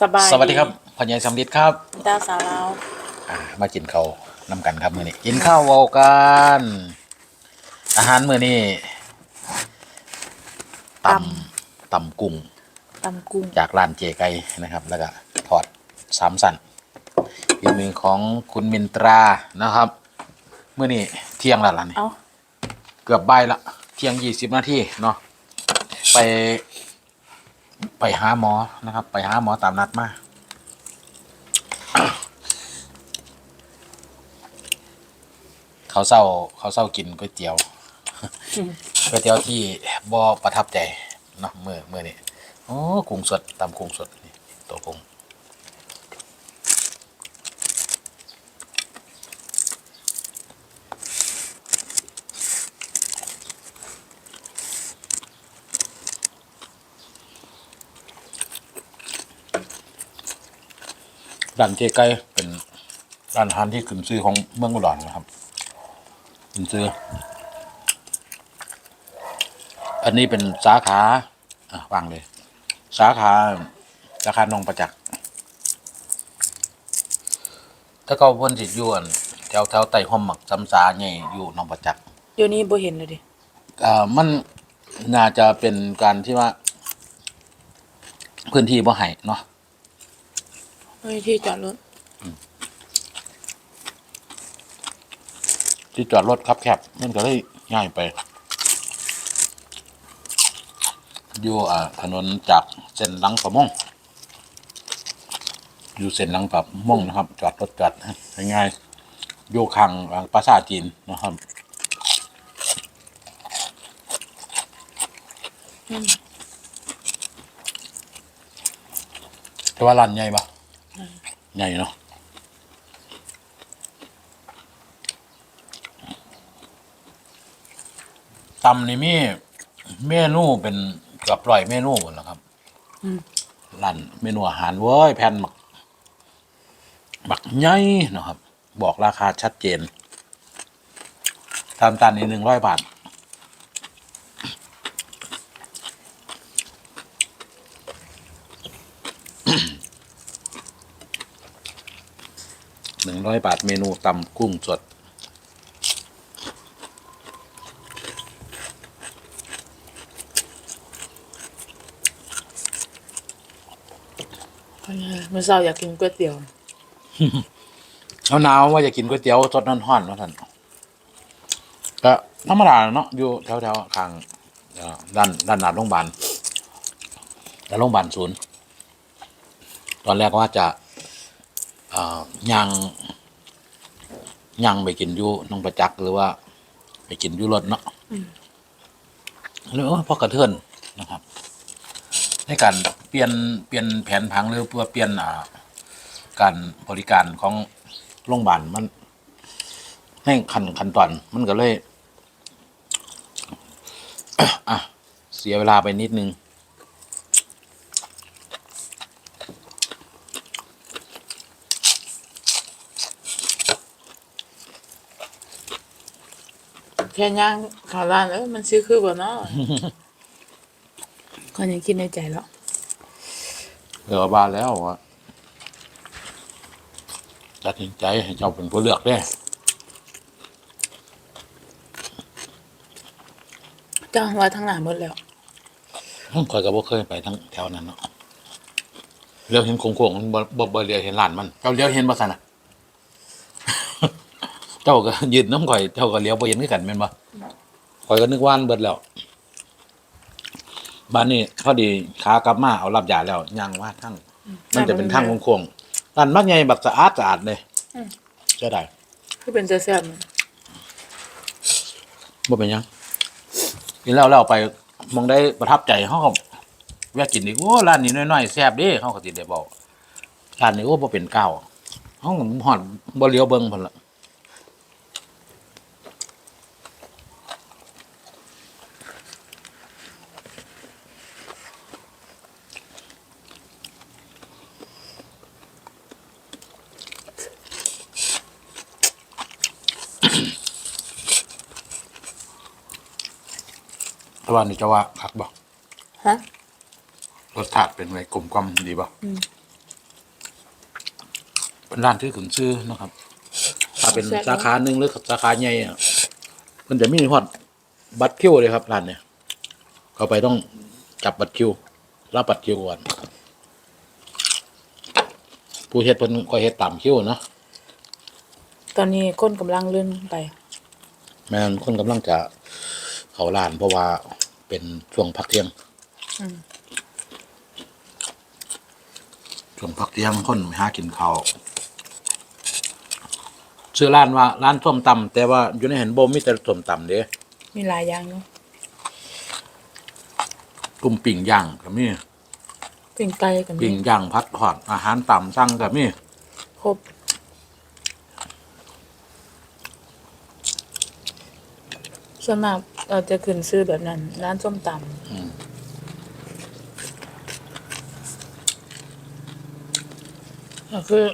สบายสวัสดีครับพ่อใหญ่สำลิดครับดาวสาวเราวอ่ามากินข้าวน้ำกันครับมื้อนี้กินข้าวเวากันอาหารมื้อนี้ตำตำกุ้งตำกุ้งจากร้านเจไก่นะครับ แล้วก็ทอดสามสันอีกมือของคุณมินตรานะครับมื้อนี้เที่ยงแล้วล่ะนี่ เอ้าเกือบบ่ายละเที่ยงยี่สิบนาทีเนาะไป ไปหาหมอนะครับ ไปหาหมอตามนัดมาเขาเศร้าเขาเศร้ากินก๋วยเตี๋ยวก๋วยเตี๋ยวที่บ่ประทับใจเนาะเมื่อเมื่อนี้โอ้กุ้งสดตำกุ้งสดนี่ตัวกุ้ง ร้านเจ๊ไก่เป็นร้านอาหารที่ขึ้นชื่อของเมืองอุดรนะครับขึ้นชื่ออันนี้เป็นสาขาอะวางเลย สาขาสาขานงประจักษ์ถ้าเขาเพิ่นสิอยู่อั่นแถวแถวไต่ห้อมหมักจำสาใหญ่อยู่หนองประจักษ์เดี๋ยวนี้บ่เห็นเลยดิอ่ามันน่าจะเป็นการที่ว่า พื้นที่บ่ให้เนาะ เฮ้ยที่จอดรถที่จอดรถครับแคบมันก็เลยง่ายไป อยู่อ่าถนนจากเส้นหลังประมงอยู่เส้นหลังประมงนะครับ จอดรถจอดง่ายๆอยู่ข้างอ่าปราสาทจีนนะครับอืมแต่ว่าร้านใหญ่ปะ ใหญ่เนาะตำนี่มีเมนูเป็นเกือบร้อยเมนูหมดแล้วครับอืมร้านเมนูอาหารเว้ยแผ่นหมักหมักใหญ่เนาะครับ บอกราคาชัดเจน ตามตันนี่หนึ่งร้อยบาท ร้อยบาทเมนูตำกุ้งสดเฮ้ยเมื่อเช้าอยากกินก๋วยเตี๋ยวเขาหนาวว่าจะกินก๋วยเตี๋ยวสดน้อนๆว่าท่านก็ธรรมดาเนาะอยู่แถวๆข้างเอ่อด้านด้านหน้าโรงพยาบาลแต่โรงพยาบาลศูนย์ ตอนแรกว่าจะเอ่อย่าง ย่างไปกินอยู่น้องประจักษ์หรือว่า ไปกินอยู่รถเนาะหรือว่าพอกระเทือนนะครับ ในการเปลี่ยนเปลี่ยนแผนผังหรือเพื่อเปลี่ยนอ่าการบริการของโรงพยาบาลมันให้ขั้นขั้นตอนมันก็เลย อะ เสียเวลาไปนิดนึง แค่ย่างเขาร้านเออมันซื้อคือบ่เนาะคนยังคิดในใจแล้วเหลือบานแล้วว่าตัดสินใจให้เจ้าเป็นผู้เลือกได้จ้างว่าทั้งหลายหมดแล้วคอยก็บ่เคยไปทั้งแถวนั้นเนาะเลี้ยวเห็นโค้งๆมันบ่บ่บ่เลี้ยวเห็นร้านมันเจ้าเลี้ยวเห็นบ่ซั่นน่ะ เจ้าก็ยืนน้ำข่อยเจ้าก็เลี้ยวบ่เห็นคือกันแม่นบ่ข่อยก็นึกว่าอันเบิดแล้วบ้านนี้พอดีขากลับมาเอารับยาแล้วย่างว่าทั้งมันจะเป็นทางโค้งๆร้านมักใหญ่บักสะอาดสะอาดเลยอืม ใช่ได้คือเป็นแซ่บๆมันบ่เป็นหยังกินแล้วแล้วไปมองได้ประทับใจเขาก็แวะกินอีกโอ้ร้านนี้น้อยๆแซ่บเด้เขาก็สิได้บอกร้านนี้โอ้บ่เป็นก้าวเขาก็ฮอดบ่เลี้ยวเบิ่งพุ่นละ แต่ว่านี่จะว่าคักบ่ฮะรสชาติเป็นไงกลมกล่อมดีบ่อืมเป็นร้านที่ขึ้นชื่อนะครับ ถ้าเป็นสาขาหนึ่งหรือสาขาใหญ่อะมันจะมีฮอดบัตรคิวเลยครับร้านเนี่ยเข้าไปต้องจับบัตรคิว รับบัตรคิวก่อนผู้เฮ็ดเพิ่นก็เฮ็ดตามคิวเนาะตอนนี้คนกำลังเลื่อนไป แม่นคนกำลังจะ เข้าร้านเพราะว่าเป็นช่วงพักเที่ยงอืมช่วงพักเที่ยงคนไปหากินข้าวชื่อร้านว่าร้านส้มตำแต่ว่าอยู่ในเห็นบ่มีแต่ส้มตำเด้มีหลายอย่างเนาะกลุ่มปิ่งย่างก็มีปิ้งไก่กับปิ่มีงย่างพัดทอดอาหารตามสั่งก็มีครบส่วนมาก เราจะขึ้นซื้อแบบนั้น ร้านส้มตำก็คือ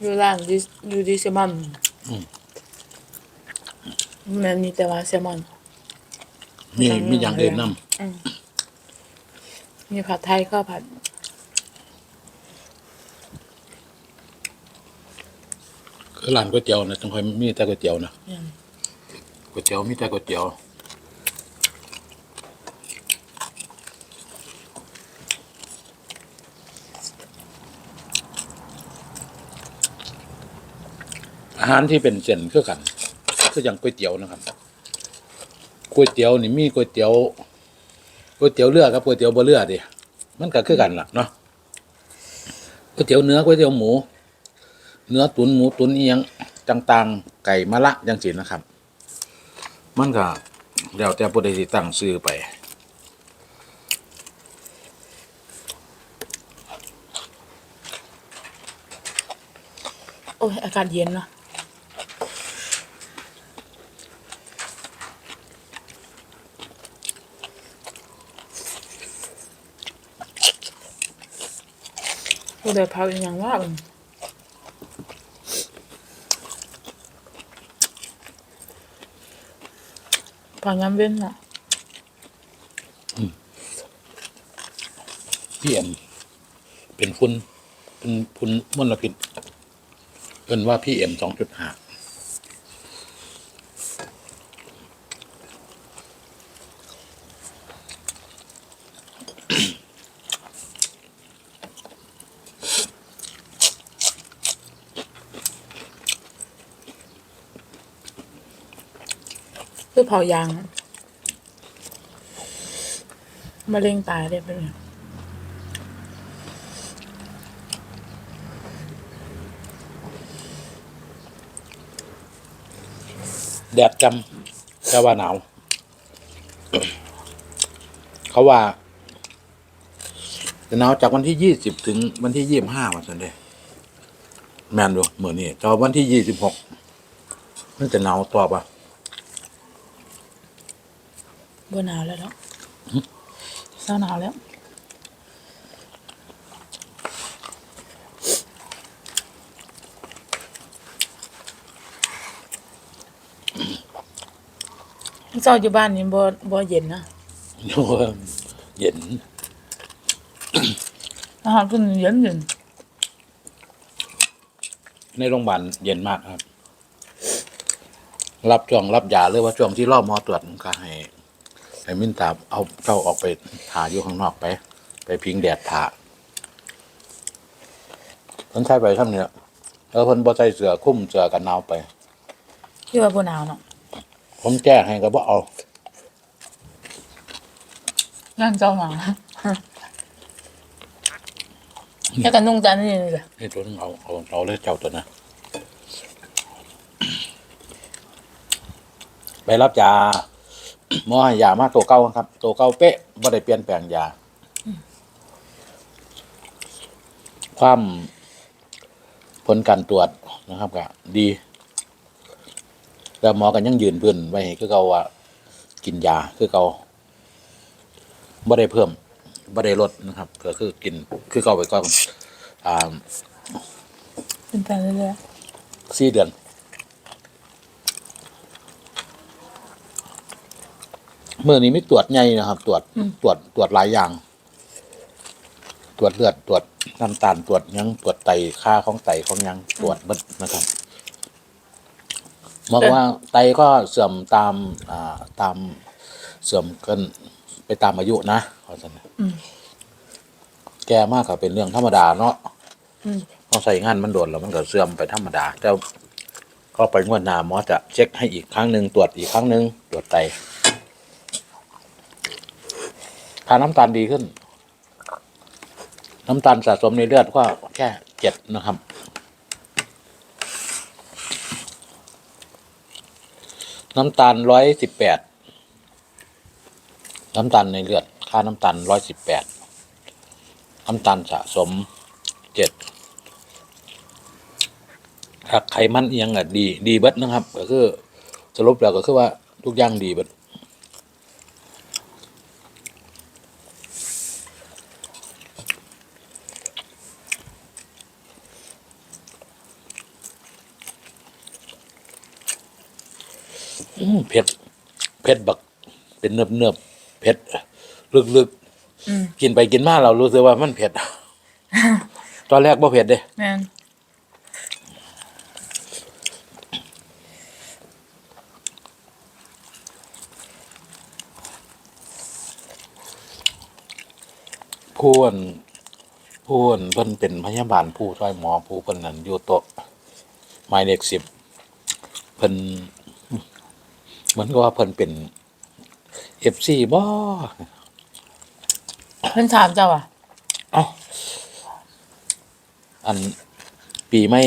อยู่ร้านดิอยู่ดิเซมอนมันมีแต่ว่าแซลมอน มีมีอย่างอื่นนํมีผัดไทยข้าวผัด คือร้านก๋วยเตี๋ยวนะจังค่อยมีแต่ก๋วยเตี๋ยวนะอืม ก๋วยเตี๋ยวมีแต่ก๋วยเตี๋ยว อาหารที่เป็นเส้นคือกันคืออย่างก๋วยเตี๋ยวนะครับก๋วยเตี๋ยวนี่มีก๋วยเตี๋ยวก๋วยเตี๋ยวเรือกับก๋วยเตี๋ยวบ่เรือดดิมันก็คือกันล่ะเนาะก๋วยเตี๋ยวเนื้อก๋วยเตี๋ยวหมู เนื้อตุนหมูตุนเอียงต่างๆ ไก่มะละจังสินะครับ มันก็แล้วแต่ผู้ใดสิตั้งชื่อไปโอ้ยอากาศเย็นเนอะ ผู้ใดพักอีกอย่างว่าเอิ่มพอย้ำเว้นอะพี่เอ็มเป็นฝุ่นเป็นฝุ่นมลพิษเอินว่าพี่เอ็มสองจุดห้า คือเผายางมะเร็งตายได้ปะเนี่ยแดดจำแต่ว่าหนาว เขาว่าจะหนาวจากวันที่ยี่สิบถึงวันที่ยี่สิบห้าวันสันเดย์แมนดูเหมือนนี่แต่ว่าวันที่ยี่สิบหกมันจะหนาวตัวปะ บ่หนาวแล้วเนาะเศร้าหนาวแล้วเจ้าอยู่บ้านนี่บ่บ่เย็นนะโอ้ยเย็นอาหารขึ้นเย็นเย็นในโรงพยาบาลเย็นมากครับ รับช่วงรับยาหรือว่าช่วงที่รอบหมอตรวจก็ให้ ให้มินตาเอาเจ้าออกไปถ่าอยู่ข้างนอกไป ไปพิงแดดถ่าเพิ่นใช้ไปทำเนี่ยแล้วเพิ่นบ่ใส่เสื้อคลุมเสื้อกันหนาวไปที่ว่าบ่หนาวเนาะผมแจ้งให้ก็บ่เอาย่างเจ้าหนาวแล้วก็นุ่งจานนี่เลยนี่ตัวนึงเอาเอาเอาเลยเจ้าตัวนะไปรับยา หมอให้ยามาตัวเก่าครับ ตัวเก่าเป๊ะบ่ได้เปลี่ยนแปลงยา ความผลการตรวจนะครับก็ดี แล้วหมอกันยังยืนพื้นไว้คือเก่าว่า กินยาคือเก่าบ่ได้เพิ่มบ่ได้ลดนะครับ ก็คือกินคือเก่าไปก่อนอ่าเป็นไปเรื่อยสี่เดือน เมื่อนี้ไม่ตรวจไงนะครับ ตรวจตรวจตรวจหลายอย่าง ตรวจวจเลือดตรวจน้ำตาลตรวจหยังตรวจไตค่าของไตของหยังตรวจเบิดนะครับบอกว่าไตก็เสื่อมตามอ่าตามเสื่อมกันไปตามอายุนะเพราะฉะนั้นอืม แก่มากก็เป็นเรื่องธรรมดาเนาะอืม ต้องใส่งานมันโดนแล้วมันก็เสื่อมไปธรรมดาแต่ก็ไปงวดหน้าหมอจะเช็คให้อีกครั้งหนึ่งตรวจอีกครั้งหนึ่งตรวจไต ค่านน้ำตาลดีขึ้น น้ำตาลสะสมในเลือดก็แค่เจ็ดนะครับ น้ำตาลร้อยสิบแปดน้ำตาลในเลือด ค่าน้ำตาลร้อยสิบแปดน้ำตาลสะสมเจ็ดถ้าไขมันอิหยังอะดี ดีเบิดนะครับ ก็คือสรุปแล้วก็คือว่าทุกอย่างดีเบิด อืมเผ็ด เผ็ดบัก เป็นเนือบเนือบๆเผ็ดลึกอืมๆกินไปกินมาเรารู้สึกว่ามันเผ็ด ตอนแรกบ่เผ็ดเด้แม่นผู้อั่นผู้อั่นเพิ่นเป็นพยาบาลผู้ช่วยหมอผู้เพิ่นนั่นอยู่โต๊ะหมายเลขสิบเพิ่น เหมือนกับว่าเพิ่นเป็นเอฟซีบ่เพิ่นถามเจ้าอะเอ้าอันปีไม่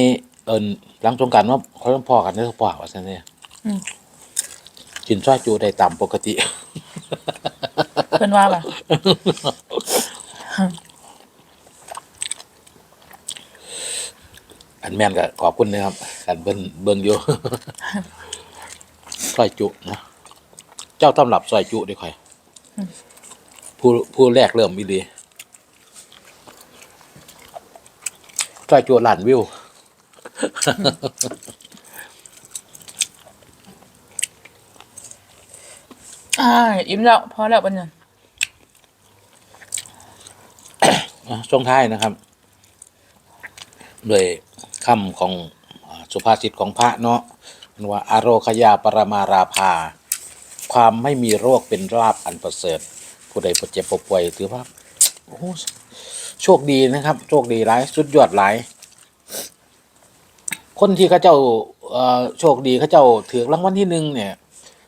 เอินหลังสงกรารว่าเขาต้องพอกันได้อพอว่าซั่นเนี่ยอืมกินซอยจูได้ตามปกติ เพิ่นว่าป่ะ อันแม่นก็ขอบคุณนะครับกันเบิ่งเบิ่งอยู่ ซอยจุนะเจ้าตำรับซอยจุเด้ค่อยผู้ผู้แรกเริ่มอีหลีซอยจุล้านวิวอ่าอิ่มแล้วพอแล้วบัดนี้อะช่วงท้ายนะครับด้วยคำของอ่าสุภาษิตของพระเนาะมัน ว่าอโรคยาปรมาราภา ความไม่มีโรคเป็นลาบอันประเสริฐ ผู้ใดประเจ็บปป่วยถือว่าโอ้โชคดีนะครับ โชคดีหลายสุดยอดหลาย คนที่เขาเจ้าโชคดีเขาเจ้าถือรางวัลที่หนึ่งเนี่ย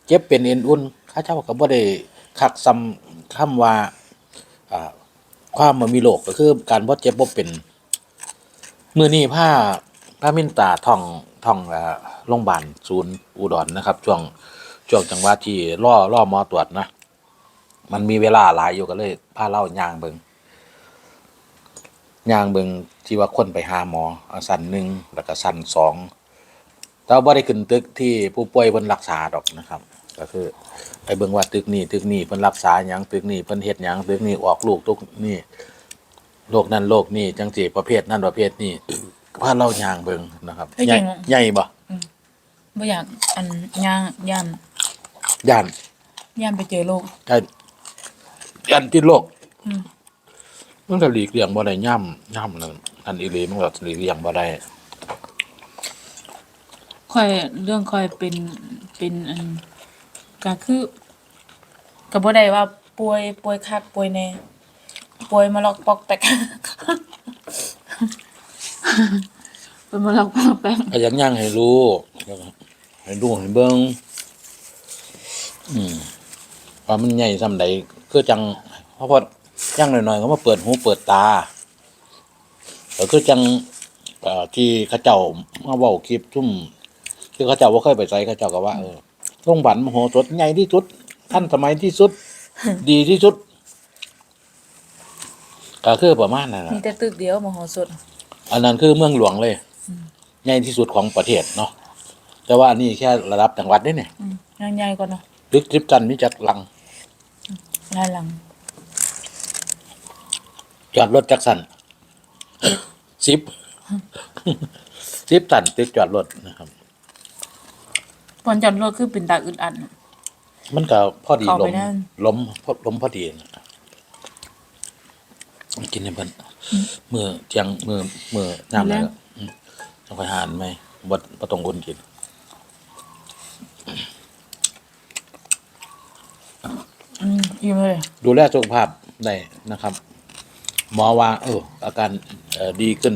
เจ็บเป็นเอ็นอุ่นเขาเจ้าก็บ่ได้คักซ้ำคำว่าอ่าความมันมีโรคก็คือการบ่เจ็บบ่เป็น มือนี้ผ้า ผ้ามินตาท่องท่องโรงพยาบาลศูนย์อุดรนะครับ ช่วงช่วงจังหวะที่ล่อล่อหมอตรวจนะ มันมีเวลาหลายอยู่ก็เลยพาเล่าย่างเบิงย่างเบิงที่ว่าคนไปหาหมอสันหนึ่งแล้วก็สันสองแต่ว่าบ่ได้ขึ้นตึกที่ผู้ป่วยเพิ่นรักษาดอกนะครับ ก็คือไปเบิ่งว่าตึกนี้ตึกนี้เพิ่นรักษาหยังตึกนี้เพิ่นเฮ็ดหยังตึกนี้ออกลูกตุกนี่โรคนั้นโรคนี้จังสิประเภทนั้นประเภทนี้ พาเล่าย่างเบิ่งนะครับเอ้ยใหญ่จริงเหรอใหญ่บ่บ่อยากอันย่างย่านย่านย่านไปเจอโลก ย่านย่านติดโรคอืม มันก็หลีกเลี่ยงบ่ได้ย่ำย่ำนั่นอันอีหลีมันก็หลีกเลี่ยงบ่ได้ค่อยเรื่องค่อยเป็นเป็นอันก็คือก็บ่ได้ว่าป่วยป่วยคักป่วยแน่ป่วยมาลอกปอกแตก เป็นมาลอกปอกแตกก็อยังย่างให้รู้ให้ดูให้เบิ่งอืมว่ามันใหญ่ซำใดคือจังเพราะว่าย่างหน่อยๆก็มาเปิดหูเปิดตาก็คือจังเอ่อที่เขาเจ้ามาเว้าคลิปซุ่มคือเขาเจ้าบ่เคยไปไสเขาเจ้าก็ว่าเออโรงพยาบาลมโหสถใหญ่ที่สุดทันสมัยที่สุด ดีที่สุดก็คือประมาณนั้นมีน่ะแต่ตึกเดียวมโหสถ อันนั้นคือเมืองหลวงเลยใหญ่ที่สุดของประเทศเนาะแต่ว่าอันนี้แค่ระดับจังหวัดเด้เนี่ยอืมยังใหญ่กว่าเนาะลึกจิบจันมีจักลังหลายหลัง จอดรถจักสันสิบสิบตันตึกจอดรถนะครับปอนจอดรถคือเป็นตาอึดอัดน่ะมันก็พอดีเข้าลไปมนั่นลมพอลมพอดีนะกินให้เพิ่น มือเที่ยงมือมือน้ำอะไรก็อืมต้องคอยหานไหมบ่บ่ต้องคนกินอืมอิ่มเลย ดูแลสุขภาพได้นะครับ หมอว่า เออ อาการเอ่อดีขึ้น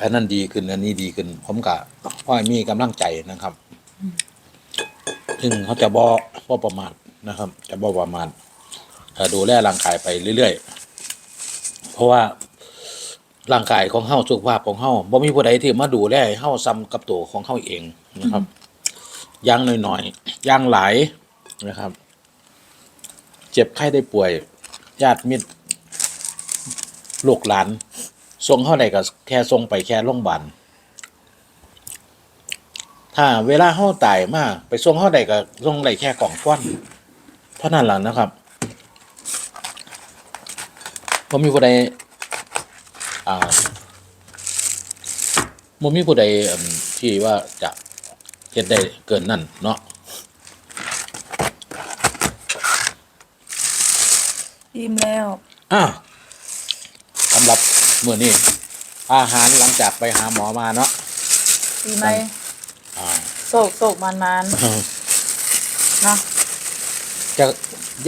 อันนั้นดีขึ้น อันนี้ดีขึ้น ผมกะพ่อให้มีกำลังใจนะครับ ซึ่งเขาจะบ่บ่ประมาทนะครับ จะบ่ประมาทเอ่อดูแลร่างกายไปเรื่อยๆ เพราะว่าร่างกายของเฮาสุขภาพของเฮาบ่มีผู้ใดที่มาดูแลให้เฮาซ้ำกับตัวของเฮาเองนะครับอย่างหน้อยๆอย่างหลายนะครับ เจ็บไข้ได้ป่วยญาติมิตรลูกหลานส่งเข้าไหนก็แค่ส่งไปแค่โรงพยาบาลถ้าเวลาเข้าตายมาไปส่งเข้าไหนก็ส่งไหนแค่กล่องฟ้อนเท่านั้นแหละนะครับ ผมมีผู้ใดอ่าผมมีผู้ใดอืมที่ว่าจะเฮ็ดได้เกินนั่นเนาะอิ่มแล้วอะสำหรับมื้อนี้อาหารหลังจากไปหาหมอมาเนาะปีใหม่อ่าโศกโศกมันมันเนาะจะ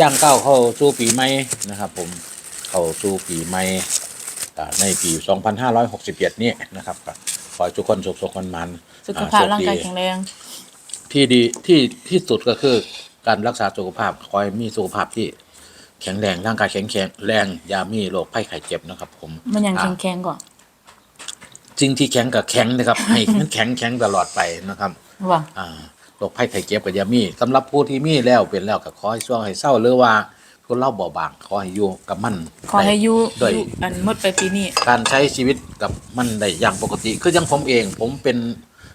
ย่างก้าวเข้าสู่ปีใหม่นะครับผม เข้าสู่ปีใหม่อ่าในปี2567 นี้นะครับก็ขอให้ทุกคนสุขสุขมันมันสุขภาพอ่โชคร่างกายดีแข็งแรง ที่ดีที่ที่สุดก็คือการรักษาสุขภาพคอยมีสุขภาพที่แข็งแรงร่างกายแข็งแรงแรงอยามีโรคภัยไข้เจ็บนะครับ ผมมันยังอ่าแข็งแข็งๆก่อนสิ่งที่แข็งกับแข็งนะครับ ให้มันแข็งแข็งตลอดไปนะครับว่าอ่าโรคภัยไข้เจ็บก็อย่ามีสำหรับผู้ที่มีแล้วเป็นแล้วก็ขอให้ช่วงให้เศร้าหรือว่า ก็เล่าเบาบางขอให้อยู่กับมันขอให้อยู่ด้วย อยู่อันหมดไปปีนี้ การใช้ชีวิตกับมันได้อย่างปกติ คืออยังผมเอง ผมเป็น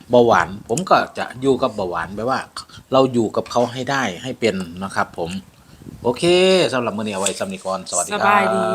เบาหวาน ผมก็จะอยู่กับเบาหวานแปลว่า เราอยู่กับเขาให้ได้ให้เป็นนะครับ ผม โอเคสำหรับมื้อนี้เไว้สำนิกรสวัสดีครับ บายดี